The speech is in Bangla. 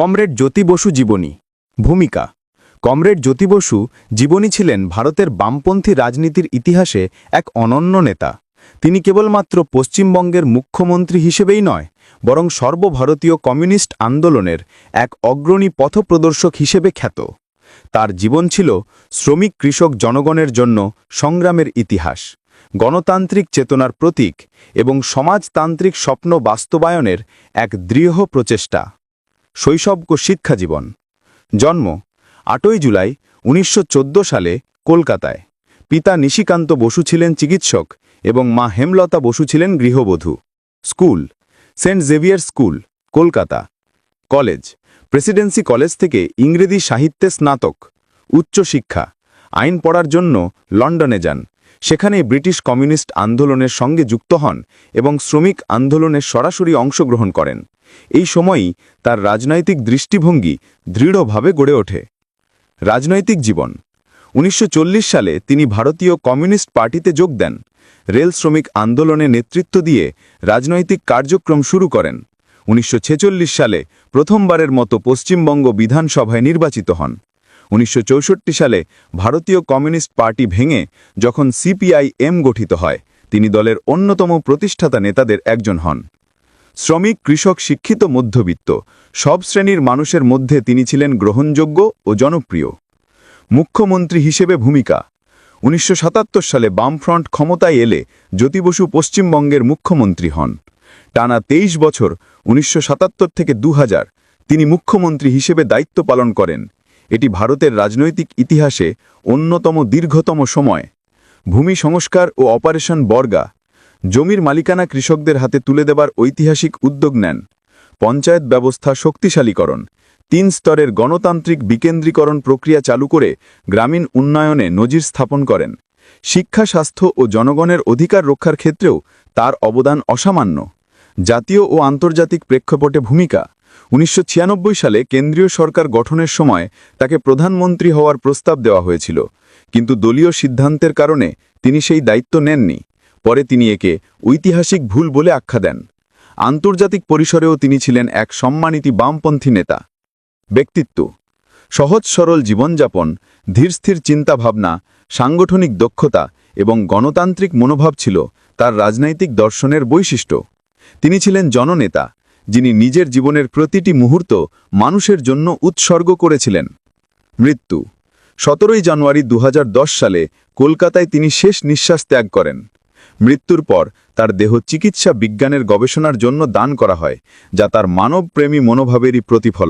কমরেড জ্যোতি বসু জীবনী। ভূমিকা। কমরেড জ্যোতি বসু জীবনী ছিলেন ভারতের বামপন্থী রাজনীতির ইতিহাসে এক অনন্য নেতা। তিনি কেবলমাত্র পশ্চিমবঙ্গের মুখ্যমন্ত্রী হিসেবেই নয়, বরং সর্বভারতীয় কমিউনিস্ট আন্দোলনের এক অগ্রণী পথপ্রদর্শক হিসেবে খ্যাত। তার জীবন ছিল শ্রমিক কৃষক জনগণের জন্য সংগ্রামের ইতিহাস, গণতান্ত্রিক চেতনার প্রতীক এবং সমাজতান্ত্রিক স্বপ্ন বাস্তবায়নের এক দৃঢ় প্রচেষ্টা। শৈশব ও শিক্ষাজীবন জন্ম, আটই জুলাই, উনিশশো চোদ্দ সালে কলকাতায়। পিতা নিশিকান্ত বসু ছিলেন চিকিৎসক এবং মা হেমলতা বসু ছিলেন গৃহবধূ। School, Saint Xavier school, Kolkata. College, Presidency college থেকে ইংরেজি সাহিত্যে স্নাতক, উচ্চশিক্ষা, আইন পড়ার জন্য লন্ডনে যান। সেখানে ব্রিটিশ কমিউনিস্ট আন্দোলনের সঙ্গে যুক্ত হন এবং শ্রমিক আন্দোলনে সরাসরি অংশগ্রহণ করেন। এই সময়ই তার রাজনৈতিক দৃষ্টিভঙ্গি দৃঢ়ভাবে গড়ে ওঠে। রাজনৈতিক জীবন। উনিশশো চল্লিশ সালে তিনি ভারতীয় কমিউনিস্ট পার্টিতে যোগ দেন। রেল শ্রমিক আন্দোলনে নেতৃত্ব দিয়ে রাজনৈতিক কার্যক্রম শুরু করেন। উনিশশো ছেচল্লিশ সালে প্রথমবারের মতো পশ্চিমবঙ্গ বিধানসভায় নির্বাচিত হন। উনিশশো চৌষট্টি সালে ভারতীয় কমিউনিস্ট পার্টি ভেঙে যখন সিপিআই এম গঠিত হয়, তিনি দলের অন্যতম প্রতিষ্ঠাতা নেতাদের একজন হন। শ্রমিক, কৃষক, শিক্ষিত, মধ্যবিত্ত, সব শ্রেণির মানুষের মধ্যে তিনি ছিলেন গ্রহণযোগ্য ও জনপ্রিয়। মুখ্যমন্ত্রী হিসেবে ভূমিকা। উনিশশো সাতাত্তর সালে বামফ্রন্ট ক্ষমতায় এলে জ্যোতি বসু পশ্চিমবঙ্গের মুখ্যমন্ত্রী হন। টানা তেইশ বছর, উনিশশো সাতাত্তর থেকে দু তিনি মুখ্যমন্ত্রী হিসেবে দায়িত্ব পালন করেন। এটি ভারতের রাজনৈতিক ইতিহাসে অন্যতম দীর্ঘতম সময়। ভূমি সংস্কার ও অপারেশন বর্গা, জমির মালিকানা কৃষকদের হাতে তুলে দেবার ঐতিহাসিক উদ্যোগ নেন। পঞ্চায়েত ব্যবস্থা শক্তিশালীকরণ, তিন স্তরের গণতান্ত্রিক বিকেন্দ্রীকরণ প্রক্রিয়া চালু করে গ্রামীণ উন্নয়নে নজির স্থাপন করেন। শিক্ষা, স্বাস্থ্য ও জনগণের অধিকার রক্ষার ক্ষেত্রেও তার অবদান অসামান্য। জাতীয় ও আন্তর্জাতিক প্রেক্ষাপটে ভূমিকা উনিশশো ছিয়ানব্বই সালে কেন্দ্রীয় সরকার গঠনের সময় তাকে প্রধানমন্ত্রী হওয়ার প্রস্তাব দেওয়া হয়েছিল। কিন্তু দলীয় সিদ্ধান্তের কারণে তিনি সেই দায়িত্ব নেননি। পরে তিনি একে ঐতিহাসিক ভুল বলে আখ্যা দেন। আন্তর্জাতিক পরিসরেও তিনি ছিলেন এক সম্মানিত বামপন্থী নেতা। ব্যক্তিত্ব। সহজ সরল জীবনযাপন ধীরস্থির চিন্তাভাবনা, সাংগঠনিক দক্ষতা এবং গণতান্ত্রিক মনোভাব ছিল তার রাজনৈতিক দর্শনের বৈশিষ্ট্য। তিনি ছিলেন জননেতা। যিনি নিজের জীবনের প্রতিটি মুহূর্ত মানুষের জন্য উৎসর্গ করেছিলেন। মৃত্যু। সতেরোই জানুয়ারি দু হাজার দশ সালে কলকাতায় তিনি শেষ নিঃশ্বাস ত্যাগ করেন। মৃত্যুর পর তার দেহ চিকিৎসা বিজ্ঞানের গবেষণার জন্য দান করা হয়, যা তার মানবপ্রেমী মনোভাবেরই প্রতিফলন।